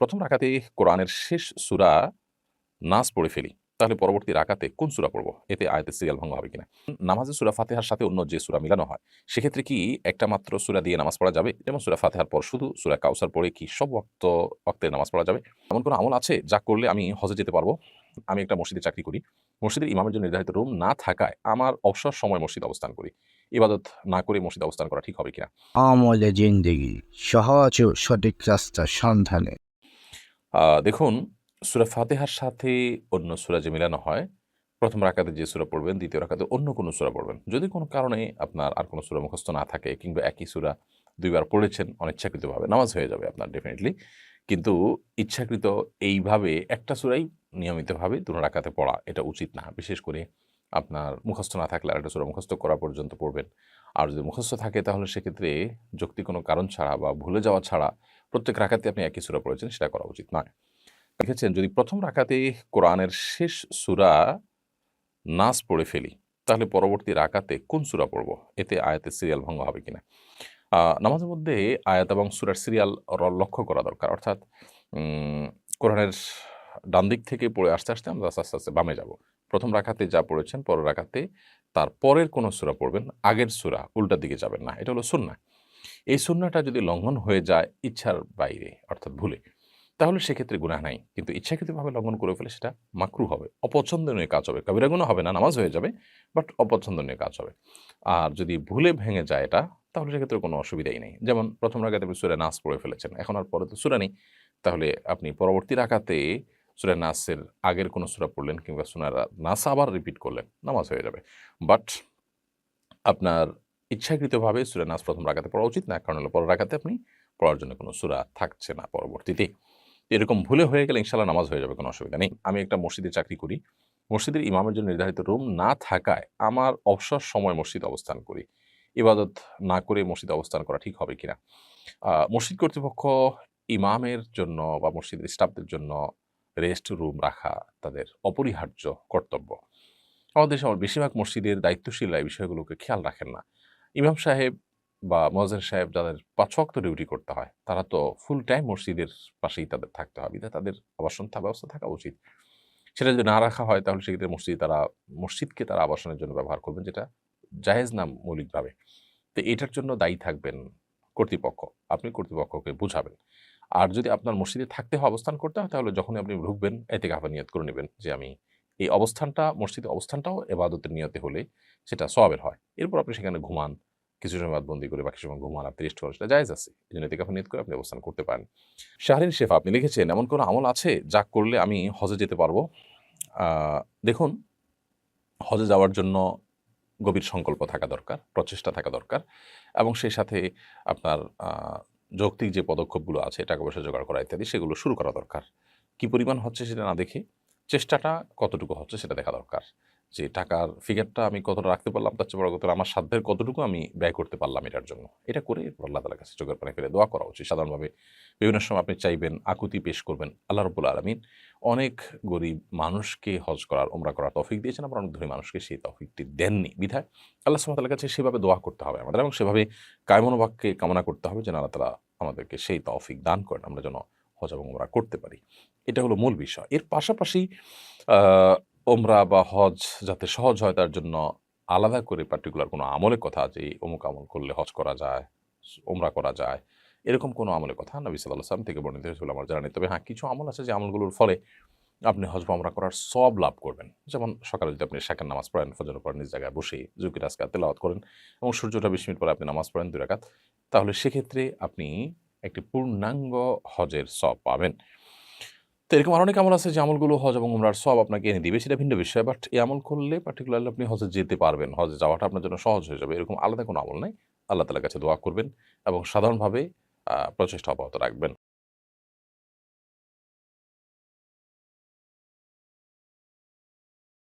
প্রথম রাকাতে কোরআনের শেষ সূরা নাস পড়ে ফেলি, তাহলে পরবর্তী রাকাতে কোন সূরা পড়ব? এতে আয়াতের সিরিয়াল ভঙ্গ হবে কিনা? নামাজে সূরা ফাতেহার সাথে অন্য যে সুরা মিলানো হয়, সেক্ষেত্রে কি একটা মাত্র সুরা দিয়ে নামাজ পড়া যাবে? যেমন সূরা ফাতিহার পর শুধু সুরা কাউসার পড়ে কি সব ওয়াক্ত ওয়াক্তে নামাজ পড়া যাবে? এমন কোনো আমল আছে যা করলে আমি হজে যেতে পারব? আমি একটা মসজিদে চাকরি করি। মসজিদের ইমামের জন্য নির্ধারিত রুম না থাকায় আমার অবসর সময় মসজিদে অবস্থান করি। ইবাদত না করে মসজিদে অবস্থান করা ঠিক হবে কিনা? আমলে জিন্দেগি সহজ সঠিক রাস্তার সন্ধানে দেখুন সূরা ফাতেহার সাথে অন্য সূরা যে মিলানো হয়, প্রথম রাকাতে যে সূরা পড়বেন, দ্বিতীয় রাকাতে অন্য কোনো সূরা পড়বেন। যদি কোনো কারণে আপনার আর কোনো সূরা মুখস্থ না থাকে কিংবা একই সূরা দুইবার পড়েছেন অনিচ্ছাকৃতভাবে, নামাজ হয়ে যাবে আপনার ডেফিনিটলি। কিন্তু ইচ্ছাকৃত এইভাবে একটা সূরাই নিয়মিতভাবে ২ রাকাতে পড়া এটা উচিত না। বিশেষ করে আপনার মুখস্থ না থাকলে আরেকটা সূরা মুখস্থ করা পর্যন্ত পড়বেন। আর যদি মুখস্থ থাকে তাহলে সেক্ষেত্রে যুক্তি কোনো কারণ ছাড়া বা ভুলে যাওয়া ছাড়া প্রত্যেক রাকাতে আপনি একই সূরা পড়েছেন সেটা করা উচিত নয়। লিখেছেন যদি প্রথম রাকাতে কোরআনের শেষ সূরা নাস পড়ে ফেলি, তাহলে পরবর্তী রাকাতে কোন সূরা পড়ব? এতে আয়াতের সিরিয়াল ভঙ্গ হবে কিনা? নামাজের মধ্যে আয়াত এবং সুরার সিরিয়াল লক্ষ্য করা দরকার। অর্থাৎ কোরআনের ডান দিক থেকে পড়ে আস্তে আস্তে আমরা আস্তে, আস্তে বামে যাব। প্রথম রাকাতে যা পড়েছেন পরের রাকাতে তার পরের কোনো সূরা পড়বেন, আগের সূরা উল্টার দিকে যাবেন না। এটা হলো সুন্নাহ। এই সুন্নাহটা যদি লঙ্ঘন হয়ে যায় ইচ্ছার বাইরে অর্থাৎ ভুলে, তাহলে সেক্ষেত্রে গুনাহ নাই। কিন্তু ইচ্ছাকৃতভাবে লঙ্ঘন করে ফেলে সেটা মাকরুহ হবে। অপছন্দনীয় কাজ হবে। কবিরা হবে না, নামাজ হয়ে যাবে। বাট অপছন্দনীয় কাজ হবে। আর যদি ভুলে ভেঙে যায় এটা, তাহলে সেক্ষেত্রে কোনো অসুবিধাই নেই। যেমন প্রথম রাকাতে আপনি সূরা নাস পড়ে ফেলেছেন। এখন আর পরে তো সূরা নেই। তাহলে আপনি পরবর্তী রাকাতে সূরা নাসের আগের কোনো সূরা পড়লেন কিংবা সূরা নাস আবার রিপিট করলেন, নামাজ হয়ে যাবে। বাট আপনার ইচ্ছাকৃতভাবে সূরা নাস প্রথম রাকাতে পড়া উচিত না। কারণ হলো পরের রাকাতে আপনি পড়ার জন্য কোনো সূরা থাকছে না পরবর্তীতে। এরকম ভুলে হয়ে গেলে ইনশাল্লাহ নামাজ হয়ে যাবে কোনো অসুবিধা নেই। আমি একটা মসজিদে চাকরি করি। মসজিদের ইমামের জন্য নির্ধারিত রুম না থাকায় আমার অবসর সময় মসজিদে অবস্থান করি। ইবাদত না করে মসজিদে অবস্থান করা ঠিক হবে কিনা? মসজিদ কর্তৃপক্ষ ইমামের জন্য বা মসজিদের স্টাফদের জন্য রেস্ট রুম রাখা তাদের অপরিহার্য কর্তব্য। আমাদের দেশে বেশিরভাগ মসজিদের দায়িত্বশীলরা এই বিষয়গুলোকে খেয়াল রাখেন না। ইমাম সাহেব বা মুয়াজ্জিন সাহেব যাদের ৫ ওয়াক্ত ডিউটি করতে হয়, তারা তো ফুল টাইম মসজিদের পাশেই তাদের থাকতে হবে তাদের আবাসন ব্যবস্থা থাকা উচিত। সেটা যদি না রাখা হয় তাহলে সেক্ষেত্রে মসজিদ তারা মসজিদকে তারা আবাসনের জন্য ব্যবহার করবেন যেটা জায়েজ না মৌলিকভাবে। তো এটার জন্য দায়ী থাকবেন কর্তৃপক্ষ। আপনি কর্তৃপক্ষকে বুঝাবেন। আর যদি আপনার মসজিদে থাকতে হয়, অবস্থান করতে হয় তাহলে যখনই আপনি ঢুকবেন এতে এতেকাফের নিয়ত করে নেবেন যে আমি এই অবস্থানটা মসজিদে অবস্থানটাও এবাদতের নিয়তে হলে সেটা সওয়াবের হয়। এরপর আপনি সেখানে ঘুমান। কিছু সময় বাদবন্দি করে বাকি সময় ঘুমান, আপনি রেস্ট করেন সেটা জায়জ আছে। এজন্য এতেকাফের নিয়ত করে আপনি অবস্থান করতে পারেন। শাহরিন শেফ আপনি লিখেছেন এমন কোনো আমল আছে যা করলে আমি হজে যেতে পারব? দেখুন হজে যাওয়ার জন্য গভীর সংকল্প থাকা দরকার, প্রচেষ্টা থাকা দরকার এবং সেই সাথে আপনার যৌক্তিক যে পদক্ষেপগুলো আছে টাকা-পয়সা জোগাড় করা ইত্যাদি সেগুলো শুরু করা দরকার। কি পরিমাণ হচ্ছে সেটা না দেখে চেষ্টাটা কতটুকু হচ্ছে সেটা দেখা দরকার। যে টাকার ফিগারটা আমি কতটা রাখতে পারলাম তার চেয়ে বড় কথা আমার সাধ্যের কতটুকু আমি ব্যয় করতে পারলাম এটার জন্য। এটা করে এরপর আল্লাহ তাআলার কাছে চোখের পানি ফেলে দোয়া করা উচিত। সাধারণভাবে বিভিন্ন সময় আপনি চাইবেন, আকুতি পেশ করবেন। আল্লাহ রাব্বুল আলামিন অনেক গরিব মানুষকে হজ করার, ওমরা করার তফিক দিয়েছেন আবার অনেক ধনী মানুষকে সেই তৌফিকটি দেননি। বিধায় আল্লাহ সুবহানাহু কাছে সেভাবে দোয়া করতে হবে আমাদের এবং সেভাবে কায়মনোবাক্যে কামনা করতে হবে যেন আল্লাহ তাআলা আমাদেরকে সেই তৌফিক দান করেন। আমরা যেন হজ এবং ওমরা করতে পারি। এটা হলো মূল বিষয়। এর পাশাপাশি ওমরা বা হজ যাতে সহজ হয় তার জন্য আলাদা করে পার্টিকুলার কোনো আমলের কথা যে অমুক আমল করলে হজ করা যায়, ওমরা করা যায়। এরকম কোনো আমলের কথা নবী সাল্লাহ সাল্লাম থেকে বর্ণিত হয়েছিল আমার জানা। তবে হ্যাঁ, কিছু আমল আছে যে আমলগুলোর ফলে আপনি হজ বা উমরা করার সব লাভ করবেন। যেমন সকালে যদি আপনি এশাকের নামাজ পড়েন, ফজরের পর নিজ জায়গায় বসে জুকির আজকার তেলাওয়াত করেন এবং সূর্যটা বিশ মিনিট পরে আপনি নামাজ পড়েন ২ রাকাত। তাহলে সেক্ষেত্রে আপনি একটি পূর্ণাঙ্গ হজের সব পাবেন। তো এরকম অনেক আমল আছে যে আমলগুলো হজ এবং উমরার সব আপনাকে এনে দিবে সেটা ভিন্ন বিষয়। বাট এই আমল করলে পার্টিকুলারলি আপনি হজে যেতে পারবেন। হজে যাওয়াটা আপনার জন্য সহজ হয়ে যাবে। এরকম আলাদা কোনো আমল নাই। আল্লাহ তালার কাছে দোয়া করবেন এবং সাধারণভাবে প্রচেষ্টা অব্যাহত রাখবেন।